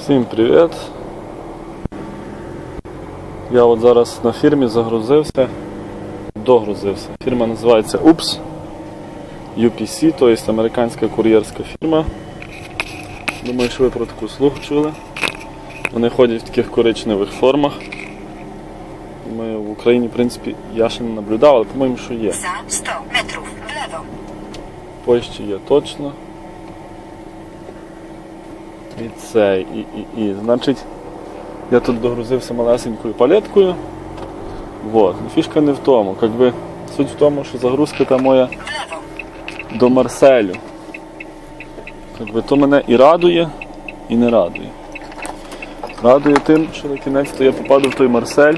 Всім привіт! Я от зараз на фірмі загрузився, догрузився. Фірма називається UPS UPC, тобто американська кур'єрська фірма. Думаю, що ви про таку слугу чули. Вони ходять в таких коричневих формах. Ми в Україні, в принципі, я ще не наблюдав, але по-моєму, що є. Za 100 metrów w lewo. В Польщі є точно. І це, і, і, і. Значить, я тут догрузився малесенькою палеткою. Вот. Ну, Фішка не в тому. Как би, суть в тому, що загрузка та моя до Марселю. Как би, то мене і радує, і не радує. Радує тим, що на кінець то я попаду в той Марсель,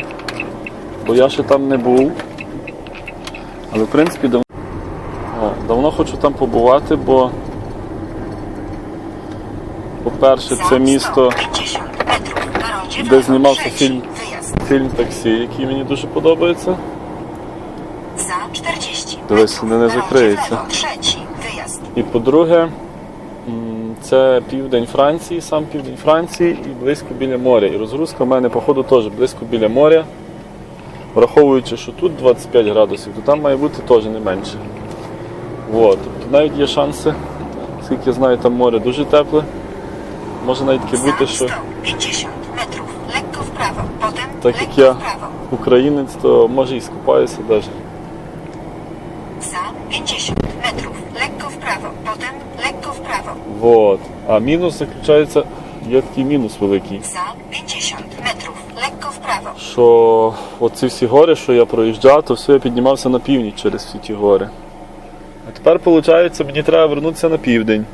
бо я ще там не був. Але в принципі дав... О, давно хочу там побувати, бо по-перше, це місто 150 metrów na rondzie w де знімався фільм фільм таксі, який мені дуже подобається. Za 40 Дивись, не, не закриється. І по-друге, це південь Франції, сам південь Франції і близько біля моря. І розгрузка в мене, походу, теж близько біля моря. Враховуючи, що тут 25 градусів, то там має бути теж не менше. От. Тобто навіть є шанси, скільки я знаю, там море дуже тепле. Може навіть таке бути, що 150 metrów. Lekko w prawo. Potem так як lekko я w українець, то може і скупаюся навіть. Za 50 metrów. Lekko w prawo. Potem lekko w prawo. Вот. А мінус заключається, є такий мінус великий. Za 50 metrów. Lekko w prawo. що оці всі гори, що я проїжджав, то все я піднімався на північ через всі ті гори. А тепер, виходить, мені треба вернутися на південь.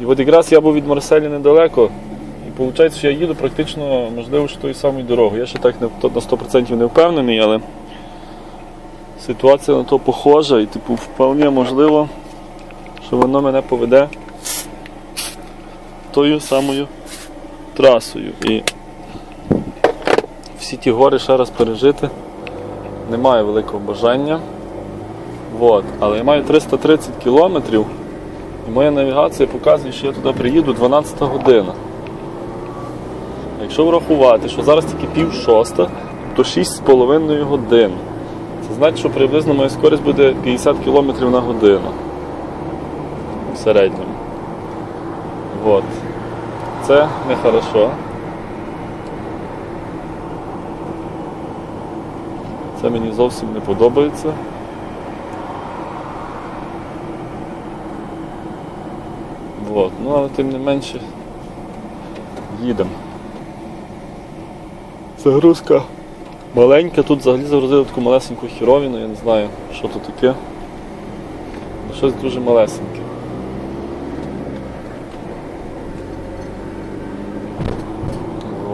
І от якраз я був від Марселі недалеко, і виходить, що я їду практично, можливо, що тою самою дорогою. Я ще так не, на 100% не впевнений, але ситуація на то похожа, і типу, вполне можливо, що воно мене поведе тою самою трасою. І всі ті гори ще раз пережити. Немає великого бажання. Вот. Але я маю 330 кілометрів моя навігація показує, що я туди приїду 12 година. Якщо врахувати, що зараз тільки пів шоста, то 6,5 годин. Це значить, що приблизно моя скорість буде 50 км на годину. В середньому. Вот. Це нехорошо. Це мені зовсім не подобається. Вот. Ну, але тим не менше їдемо. Загрузка маленька, тут взагалі загрузили таку малесеньку хіровіну, я не знаю, що тут таке. Ну, Щось дуже малесеньке.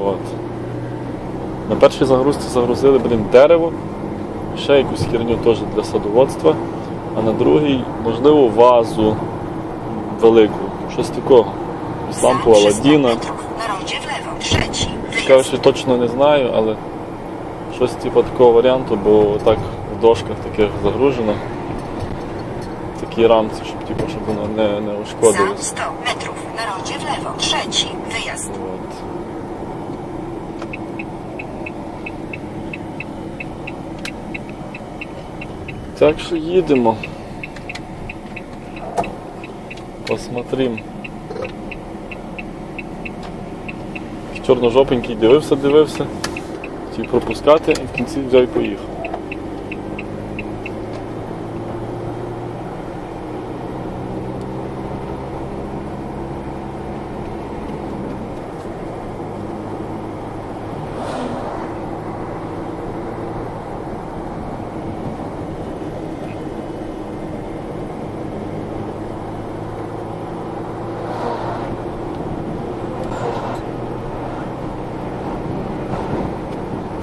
Вот. На першій загрузці загрузили блін, дерево, ще якусь херню теж для садоводства, а на другій, можливо, вазу велику, щось такого. Лампу Аладдіна. що точно не знаю, але щось типу такого варіанту, бо так в дошках таких загружено. Такі рамці, щоб, типу, щоб воно не, не ушкодилось. 100 metrów na rondzie w lewo. Trzeci wyjazd. От. Так що їдемо. Посмотрим. Чорножопенький дивився, дивився. Хотів пропускати і в кінці взяв і поїхав.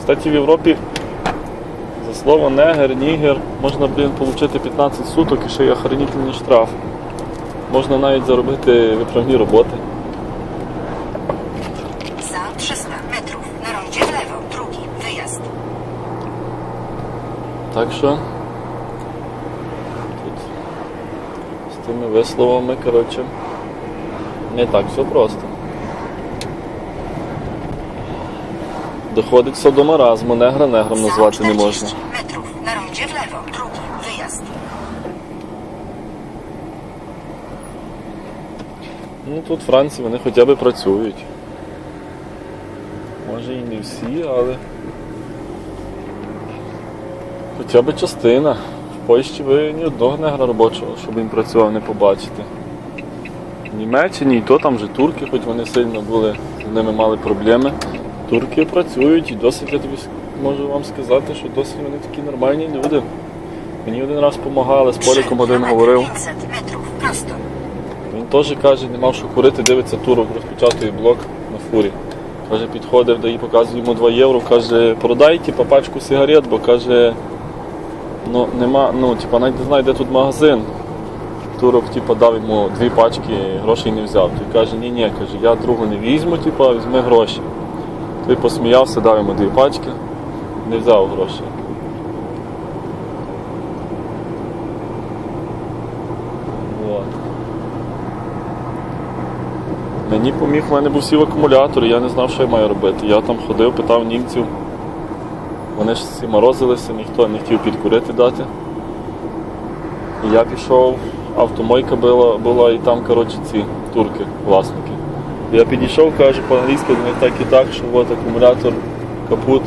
Кстати, в Європі за слово негер, нігер можна, блін, отримати 15 суток і ще є охранительний штраф. Можна навіть заробити виправні роботи. Za 300 metrów na rondzie w lewo. Drugi wyjazd. Так що тут з тими висловами, коротше, не так все просто. Доходить все до маразму, негра негром назвати не можна. metrów. Na rondzie w lewo. Drugi. Wyjazd. Ну тут в Франції вони хоча б працюють. Може і не всі, але хоча б частина. В Польщі ви ні одного негра робочого, щоб він працював, не побачите. В Німеччині і то там же турки, хоч вони сильно були, з ними мали проблеми. Турки працюють і досить, я тобі можу вам сказати, що досить вони такі нормальні люди. Мені один раз допомагали, з поліком один говорив. 500 metrów. Prosto. Він теж каже, не мав що курити, дивиться турок, розпечатує блок на фурі. Каже, підходив, да і показує йому 2 євро, каже, продай типа, пачку сигарет, бо каже, ну нема, ну, типа, навіть не знаю, де тут магазин. Турок типа, дав йому дві пачки, грошей не взяв. Той каже, ні, ні, каже, я другу не візьму, типа, візьми гроші. Той посміявся, дав йому дві пачки, не взяв гроші. Вот. Мені поміг, в мене був сів акумулятор, я не знав, що я маю робити. Я там ходив, питав німців. Вони ж всі морозилися, ніхто не хотів підкурити дати. І я пішов, автомойка була, була і там, коротше, ці турки, власники. Я підійшов, кажу, по-англійськи до так і так, що от акумулятор капут.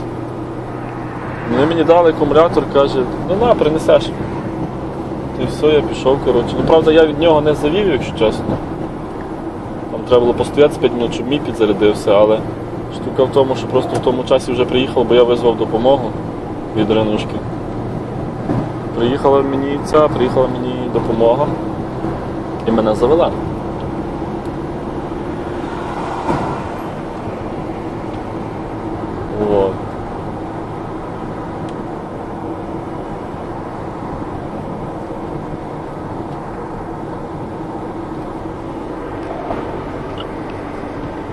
Вони мені дали акумулятор, каже, ну на, принесеш. І все, я пішов, коротше. Ну, правда, я від нього не завів, якщо чесно. Там треба було постояти 5 минут, щоб мій підзарядився, але штука в тому, що просто в тому часі вже приїхав, бо я визвав допомогу від Ренушки. Приїхала мені ця, приїхала мені допомога і мене завела. Вот.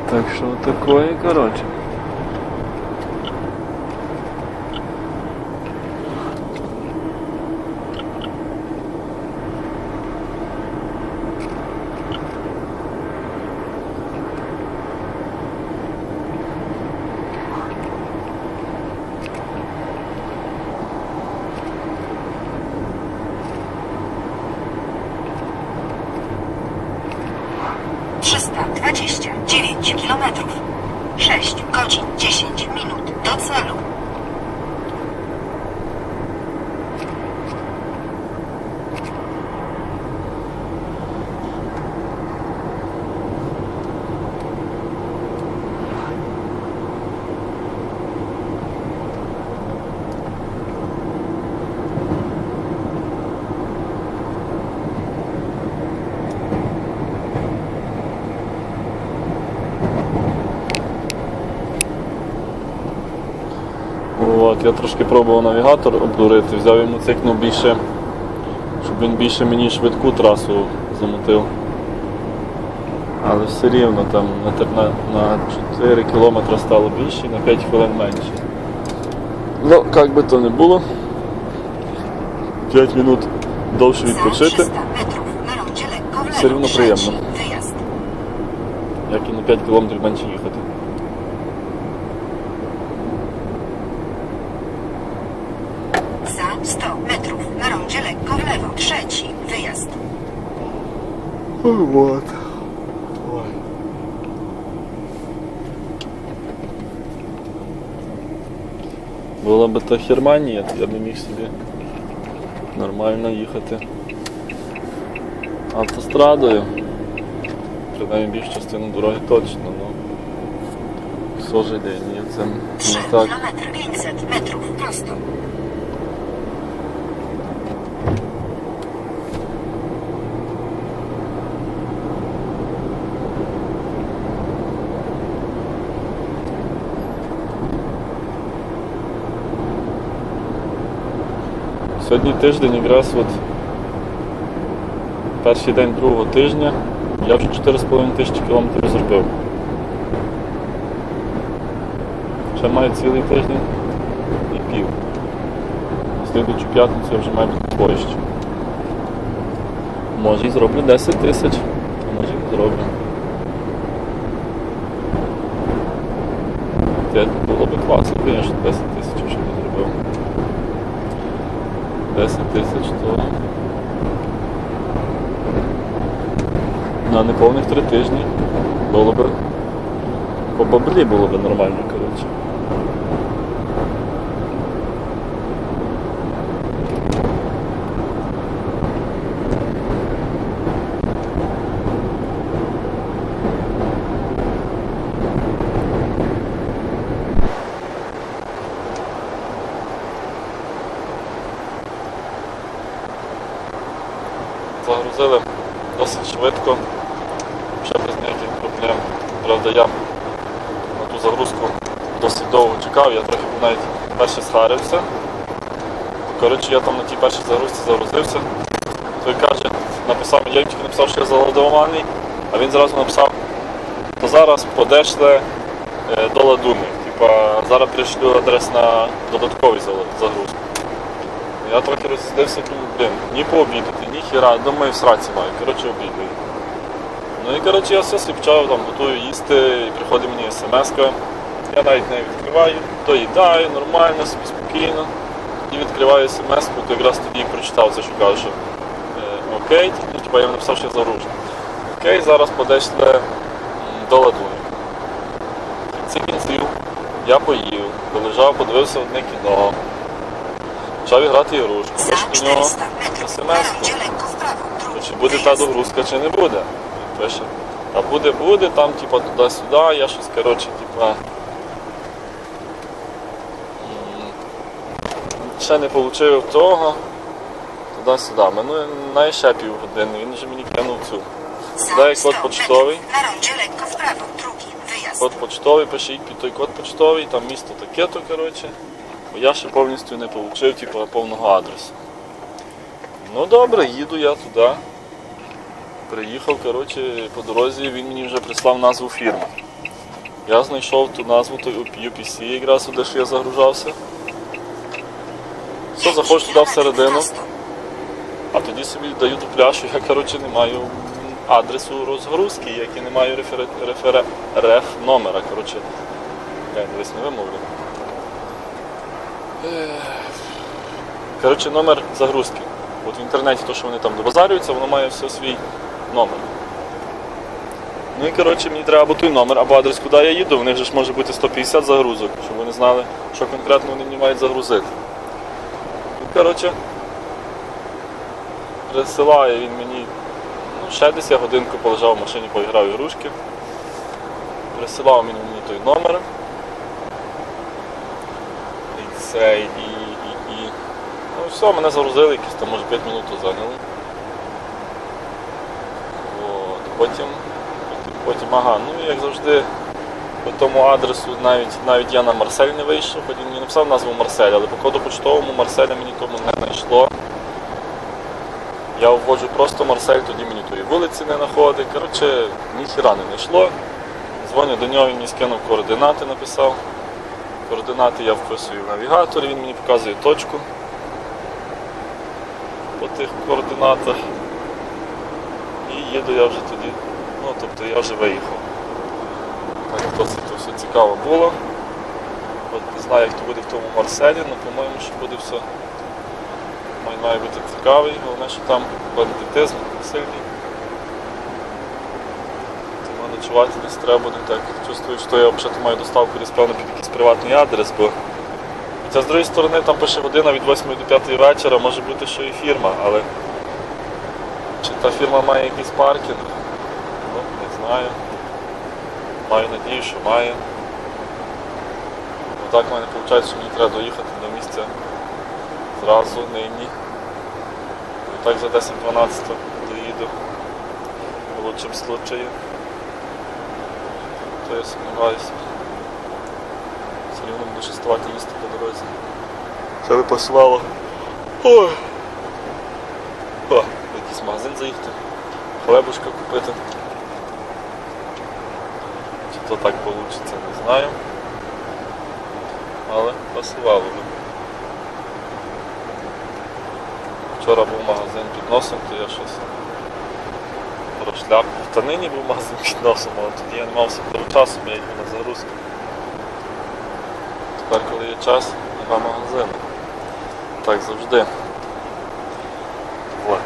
Так що такое, короче. От, я трошки пробував навігатор обдурити, взяв йому цикнув більше, щоб він більше мені швидку трасу замотив. Але все рівно там на, на, на 4 кілометри стало більше, на 5 хвилин менше. Ну, як би то не було, 5 минут довше відпочити, 300 metrów na rondzie lekko w lewo. Все рівно приємно. Як і на 5 кілометрів менше їхати. Za 100 metrów na rondzie lekko w lewo. Trzeci. Wyjazd. Вот. Була би то Германія, я б міг собі нормально їхати автострадою. Принаймні більшу частину дороги точно, ну. К сожалению, це не так. kilometry 500 metrów prosto. Сьогодні тиждень якраз от перший день другого тижня я вже 4,5 тисячі кілометрів зробив. Ще маю цілий тиждень і пів. Слідуючу п'ятницю я вже маю бути в. Може і зроблю 10 тисяч, може і зроблю. 5 було б класно, звісно, 10 тисяч. 10 тисяч то. На неповних три тижні було б. По баблі було б нормально, коротше. Загрузили досить швидко, ще без ніяких проблем. Правда, я на ту загрузку досить довго чекав, я трохи навіть перший схарився. Коротше, я там на тій першій загрузці загрузився. Той каже, написав, я тільки написав, що я заладований, а він зразу написав, то зараз подешле е, до ладунних. Типа зараз пришлю адрес на додатковий загрузку. Я трохи розсидився, блін, ні пообідати, ні хіра, думаю, в сраці маю, коротше обідаю. Ну і коротше я все сліпчав, там готую їсти, і приходить мені смс-ка. Я навіть не відкриваю, доїдаю нормально, собі спокійно. І відкриваю смс-ку, то якраз тоді прочитав це, що каже, е, окей, ну, типа я написав, що я загружений. Окей, зараз подешле м, до ладуни. Кінці кінців я поїв, полежав, подивився одне кіно. Почав грати ігрушку, Za до нього 400 metrów na смс-ку. rondzie lekko w prawo. Drugi Чи буде та догрузка, чи не буде. Він пише. А буде, буде, там, типа, туди-сюди, я щось, коротше, типа. Ще не отримав того. Туди-сюди. Минує на ще півгодини, він вже мені кинув цю. Za Daję 100 kod pocztowy. metrów Na rondzie lekko w prawo. Drugi wyjazd. Код почтовий, пишіть під той код почтовий, там місто таке-то, коротше. Бо я ще повністю не отримав, типу, повного адресу. Ну добре, їду я туди. Приїхав, коротше, по дорозі він мені вже прислав назву фірми. Я знайшов ту назву той UPC, якраз де що я загружався. Все, заходжу туди всередину, а тоді собі даю ту пляшу, я коротше не маю адресу розгрузки, як і не маю рефер... рефер... реф номера. Коротше, я дивись не вимовлю. Коротше, номер загрузки. От в інтернеті то, що вони там добазарюються, воно має все свій номер. Ну і коротше, мені треба або той номер, або адрес, куди я їду. В них же ж може бути 150 загрузок, щоб вони знали, що конкретно вони мені мають загрузити. Ну, коротше, присилає він мені. Ну, ще десь я годинку полежав в машині, поіграв ігрушки. Присилав мені той номер. І це, і, і, і. Ну все, мене загрузили, якісь там може 5 минут зайняли. От, потім, потім, потім, ага, ну як завжди, по тому адресу навіть, навіть я на Марсель не вийшов, хоч він мені написав назву Марсель, але по коду почтовому Марселя мені тому не знайшло. Я вводжу просто Марсель, тоді мені тої вулиці не знаходить. Коротше, ніхіра не знайшло. Дзвоню до нього, він мені скинув координати, написав. Координати я вписую в навігаторі, він мені показує точку по тих координатах. І їду я вже тоді. Ну, тобто я вже виїхав. Так, то все цікаво було. От не знаю, як то буде в тому Марселі, але по-моєму, що буде все має бути цікавий, головне, що там бандитизм сильний. Ночувати десь треба буде так. Чувствую, що я взагалі маю доставку десь певно під якийсь приватний адрес, бо Хоча з другої сторони там пише година від 8 до 5 вечора, може бути, що і фірма, але чи та фірма має якийсь паркінг? Ну, не знаю. Маю надію, що має. Ну так в мене виходить, що мені треба доїхати до місця зразу нині. І так за 10-12 доїду. В лучшому случаї. То я сумніваюся. Все рівно буду шестувати їсти по дорозі. Це ви посилало. Ой. О, в якийсь магазин заїхати. Хлебушка купити. Чи то так вийде, не знаю. Але посилало би. Вчора був магазин під носом, то я щось станині був мазом під носом, але тоді я не мав особливо часу, бо я йду на загрузку. Тепер, коли є час, два магазини. Так завжди. Вот.